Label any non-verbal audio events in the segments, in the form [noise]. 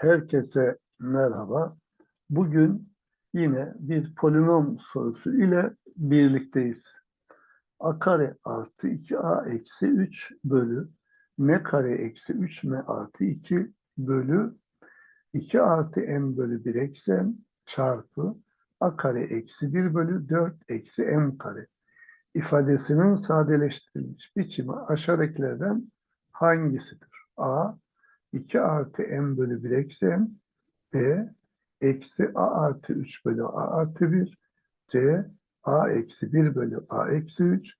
Herkese merhaba. Bugün yine bir polinom sorusu ile birlikteyiz. a kare artı 2a eksi 3 bölü m kare eksi 3m artı 2 bölü 2 artı m bölü 1 eksi m çarpı a kare eksi 1 bölü 4 eksi m kare ifadesinin sadeleştirilmiş biçimi aşağıdakilerden hangisidir? A 2 artı m bölü 1 eksi m b eksi a artı 3 bölü a artı 1 c a eksi 1 bölü a eksi 3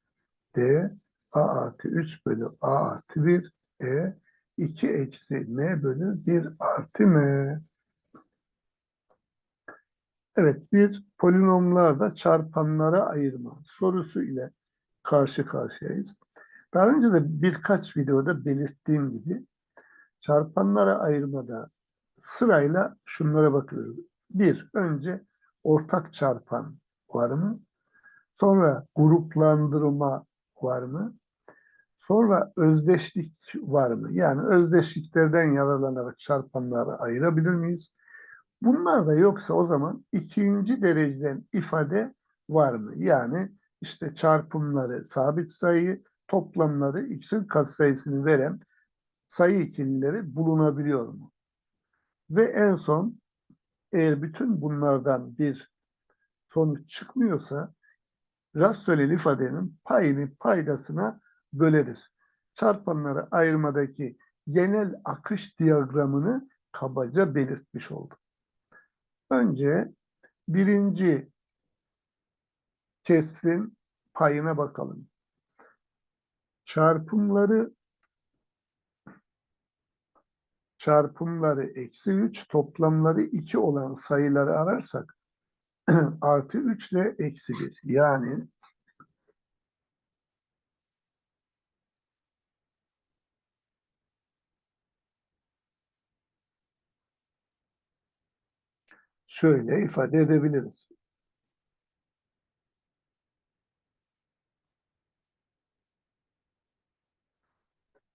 d a artı 3 bölü a artı 1 e 2 eksi m bölü 1 artı m. Evet, bir polinomlarda çarpanlara ayırma sorusu ile karşı karşıyayız. Daha önce de birkaç videoda belirttiğim gibi çarpanlara ayırmada sırayla şunlara bakıyoruz. Bir, önce ortak çarpan var mı? Sonra gruplandırma var mı? Sonra özdeşlik var mı? Yani özdeşliklerden yararlanarak çarpanları ayırabilir miyiz? Bunlar da yoksa o zaman ikinci dereceden ifade var mı? Yani işte çarpımları, sabit sayı, toplamları, x'in katsayısını veren sayı ikilileri bulunabiliyor mu? Ve en son eğer bütün bunlardan bir sonuç çıkmıyorsa rasyonel ifadenin payını paydasına böleriz. Çarpanları ayırmadaki genel akış diyagramını kabaca belirtmiş oldum. Önce birinci kesrin payına bakalım. Çarpımları çarpımları eksi 3, toplamları 2 olan sayıları ararsak [clears throat] artı 3 ile eksi 1. Yani şöyle ifade edebiliriz.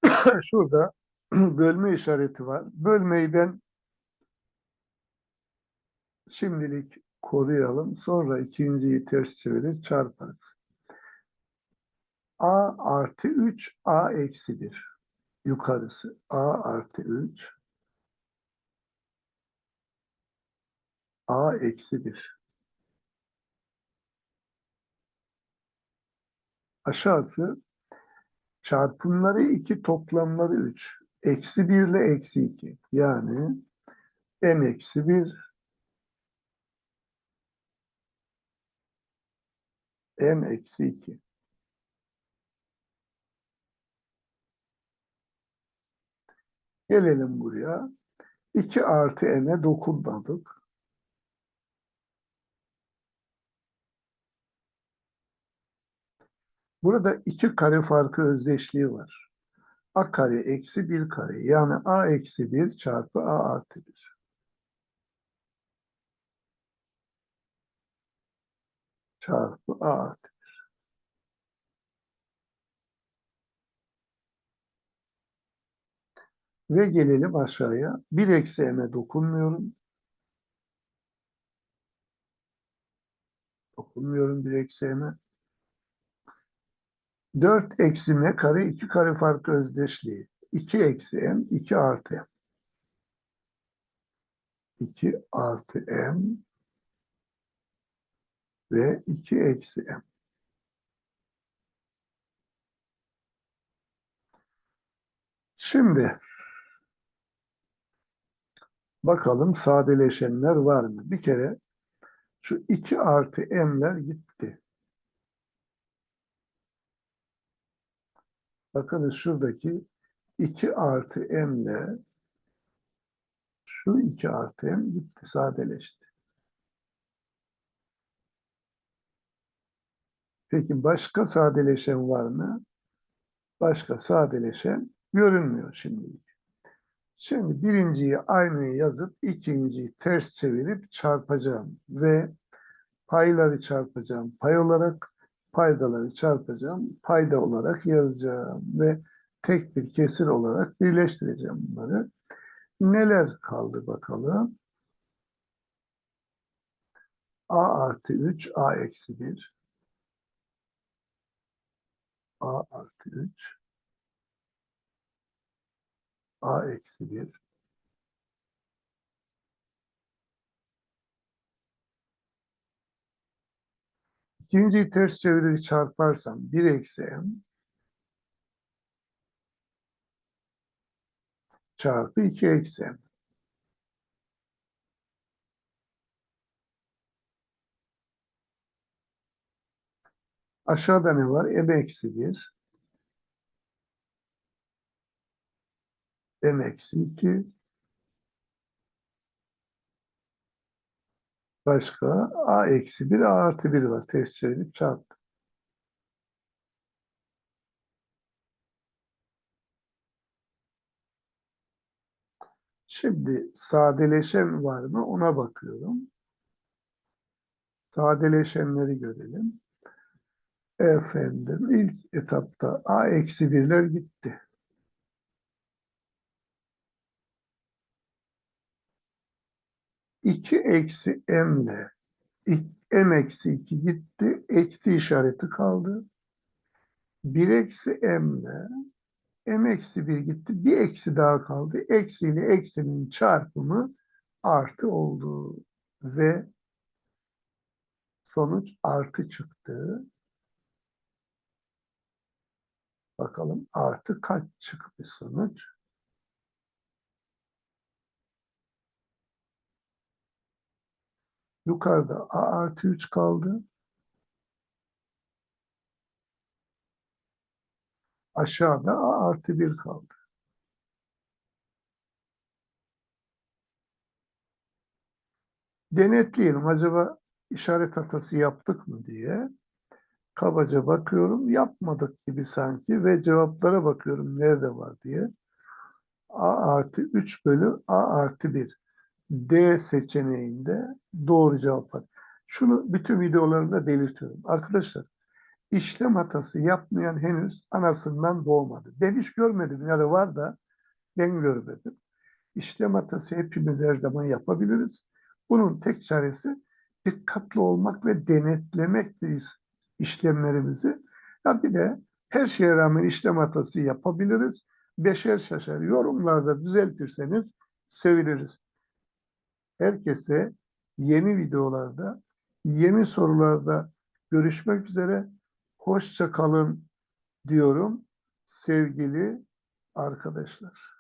[clears throat] Şurada [clears throat] bölme işareti var. Bölmeyi ben şimdilik koruyalım. Sonra ikinciyi ters çevirir çarparız. A artı 3, A eksi 1. Yukarısı. A artı 3, A eksi 1. Aşağısı çarpımları 2, toplamları 3. Eksi 1 ile eksi 2. Yani m eksi 1 m eksi 2. Gelelim buraya. 2 artı m'e dokunmadık. Burada iki kare farkı özdeşliği var. A kare eksi 1 kare. Yani a eksi 1 çarpı a artı 1. Çarpı a artı 1. Ve gelelim aşağıya. 1 eksi m'e dokunmuyorum. Dokunmuyorum 1 eksi m'e. 4 eksi m kare 2 kare farkı özdeşliği. 2 eksi m 2 artı m. 2 artı m ve 2 eksi m. Şimdi bakalım sadeleşenler var mı? Bir kere şu 2 artı m'ler gitti. Bakınız şuradaki 2 artı m ile şu 2 artı m gitti, sadeleşti. Peki başka sadeleşen var mı? Başka sadeleşen görünmüyor şimdilik. Şimdi birinciyi aynı yazıp ikinciyi ters çevirip çarpacağım ve payları çarpacağım pay olarak paydaları çarpacağım, payda olarak yazacağım ve tek bir kesir olarak birleştireceğim bunları. neler kaldı bakalım. A artı 3, A eksi 1. A artı 3. A eksi 1. İkinciyi ters çevirir çarparsam 1 eksi m çarpı 2 eksi m. Aşağıda ne var? m eksi 1 m eksi 2 başka a eksi 1 a artı 1 var. Ters çevirip çarptım. Şimdi sadeleşen var mı ona bakıyorum. Sadeleşenleri görelim. Efendim ilk etapta a eksi 1'ler gitti. İki eksi m ile m eksi 2 gitti. Eksi işareti kaldı. 1 eksi m ile m eksi 1 gitti. Bir eksi daha kaldı. Eksi ile eksinin çarpımı artı oldu. Ve sonuç artı çıktı. Bakalım artı kaç çıktı sonuç? Yukarıda a artı 3 kaldı. Aşağıda a artı 1 kaldı. Denetleyelim. Acaba işaret hatası yaptık mı diye. Kabaca bakıyorum. Yapmadık gibi sanki ve cevaplara bakıyorum nerede var diye. A artı 3 bölü A artı 1. D seçeneğinde doğru cevap var. Şunu bütün videolarımda belirtiyorum. Arkadaşlar işlem hatası yapmayan henüz anasından doğmadı. Ben hiç görmedim ya da var da ben görmedim. İşlem hatası hepimiz her zaman yapabiliriz. Bunun tek çaresi dikkatli olmak ve denetlemekteyiz işlemlerimizi. Ya bir de her şeye rağmen işlem hatası yapabiliriz. Beşer şaşar yorumlarda düzeltirseniz seviniriz. Herkese yeni videolarda, yeni sorularda görüşmek üzere. Hoşça kalın diyorum sevgili arkadaşlar.